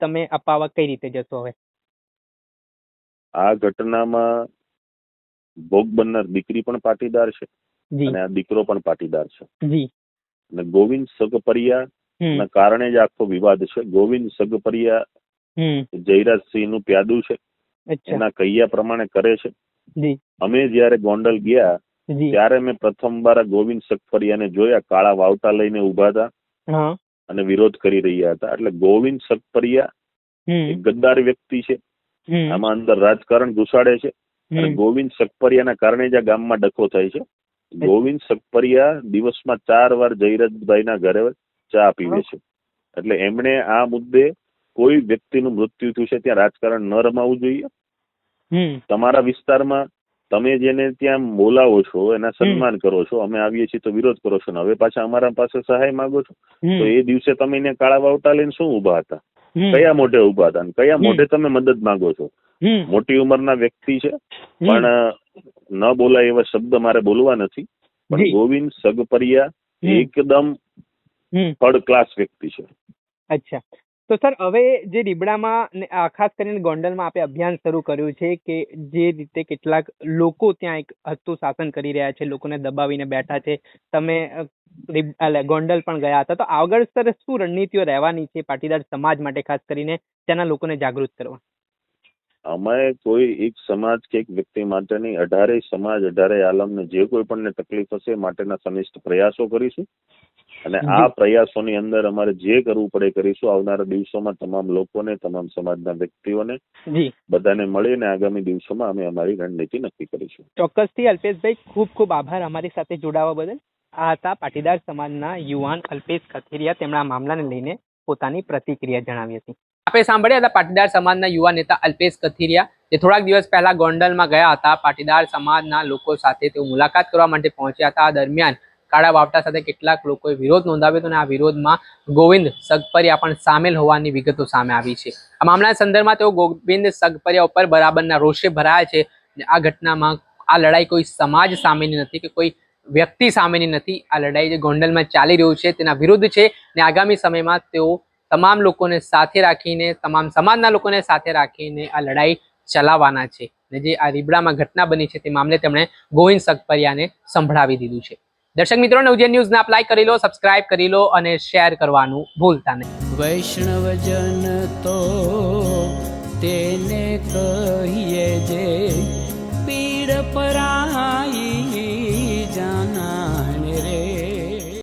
તમે અપાવવા કઈ રીતે જશો હવે? આ ઘટનામાં ભોગ બનનાર દીકરી પણ પાટીદાર છે અને આ દીકરો પણ પાટીદાર છે. જી. અને ગોવિંદ સગપરિયા ના કારણે જ આખો વિવાદ છે. ગોવિંદ સગપરિયા જયરાજસિંહનું પ્યાદુ છે. એના કૈયા પ્રમાણે કરે છે. અમે જયારે ગોંડલ ગયા ત્યારે મેં પ્રથમવાર વાર ગોવિંદ સગપરિયાને જોયા. કાળા વાવટા લઈને ઊભા હતા. અને વિરોધ કરી રહ્યા હતા. એટલે ગોવિંદ સતપરિયા એક ગદ્દાર વ્યક્તિ છે. આમાં અંદર રાજકારણ ઘુસાડે છે. અને ગોવિંદ સકપરિયાના કારણે જ આ ગામમાં ડખો થાય છે. ગોવિંદ સકપરિયા દિવસમાં ચાર વાર જયરાજભાઈના ઘરે ચા પીવે છે. એટલે એમણે આ મુદ્દે કોઈ વ્યક્તિનું મૃત્યુ થયું છે. ત્યાં રાજકારણ ન રમાવું જોઈએ. તમારા વિસ્તારમાં તમે જેને ત્યાં બોલાવો છો એના સન્માન કરો છો અમે આવીએ છીએ તો વિરોધ કરો છો ને. હવે પાછા અમારા પાસે સહાય માંગો છો? તો એ દિવસે તમે એને કાળા વાવટા લઈને શું ઊભા હતા? કયા મોઢે ઊભા હતા કયા મોઢે તમે મદદ માંગો છો? મોટી ઉંમરના વ્યક્તિ છે પણ ન બોલાય એવા શબ્દ મારે બોલવા નથી. પણ ગોવિંદ સગપરિયા એકદમ થર્ડ ક્લાસ વ્યક્તિ છે. અચ્છા. તો સર, હવે જે રીબડામાં ખાસ કરીને ગોંડલમાં આપણે અભિયાન શરૂ કર્યું છે કે જે રીતે કેટલાક લોકો ત્યાં એક હતું શાસન કરી રહ્યા છે, લોકોને દબાવીને બેઠા છે. તમે ગોંડલ પણ ગયા હતા. તો આગળ સર, શું રણનીતિઓ રહેવાની છે પાટીદાર સમાજ માટે ખાસ કરીને ત્યાંના લોકોને જાગૃત કરવા? અમે કોઈ એક સમાજ કે એક વ્યક્તિ માટે નહીં અઢારેય સમાજ, અઢારેય આલમને જે કોઈ પણને તકલીફ હશે માટેના સનિષ્ઠ પ્રયાસો કરીશું. અને આ પ્રયાસોની અંદર અમારે જે કરવું પડે કરીશું. આવનારા દિવસોમાં તમામ લોકોને તમામ સમાજના વ્યક્તિઓને બધાને મળીને આગામી દિવસોમાં અમે અમારી રણનીતિ નક્કી કરીશું. ચોક્કસથી અલ્પેશભાઈ ખૂબ ખૂબ આભાર અમારી સાથે જોડાવા બદલ. આ હતા પાટીદાર સમાજના યુવાન અલ્પેશ કથિરિયા. તેમણે આ મામલાને લઈને પોતાની પ્રતિક્રિયા જણાવી હતી. આપણે સાંભળ્યા હતા પાટીદાર સમાજના યુવા નેતા અલ્પેશ કથિરિયા જે થોડાક દિવસ પહેલા ગોંડલમાં ગયા હતા. પાટીદાર સમાજના લોકો સાથે તેઓ મુલાકાત કરવા માટે પહોંચ્યા હતા. આ દરમિયાન કાળા વાવટા સાથે કેટલાક લોકોએ વિરોધ નોંધાવ્યો હતો અને આ વિરોધમાં ગોવિંદ સગપરિયા પણ સામેલ હોવાની વિગતો સામે આવી છે. આ મામલાના સંદર્ભમાં તેઓ ગોવિંદ સગપરિયા ઉપર બરાબરના રોષે ભરાયા છે. આ ઘટનામાં આ લડાઈ કોઈ સમાજ સામેની નથી કે કોઈ વ્યક્તિ સામેની નથી. આ લડાઈ જે ગોંડલમાં ચાલી રહ્યું છે તેના વિરુદ્ધ છે અને આગામી સમયમાં તેઓ તમામ લોકોને સાથે રાખીને, તમામ સમાજના લોકોને સાથે રાખીને આ લડાઈ ચલાવવાના છે. અને જે આ રીબડામાં ઘટના બની છે તે મામલે તેમણે ગોવિંદ સગપરિયાને સંભળાવી દીધું છે. દર્શક મિત્રો નવજન ન્યૂઝને આપ લાઈક કરી લો સબસ્ક્રાઇબ કરી લો અને શેર કરવાનું ભૂલતા નહીં. વૈષ્ણવજન તો તેને કહીએ જે પીડ પરાય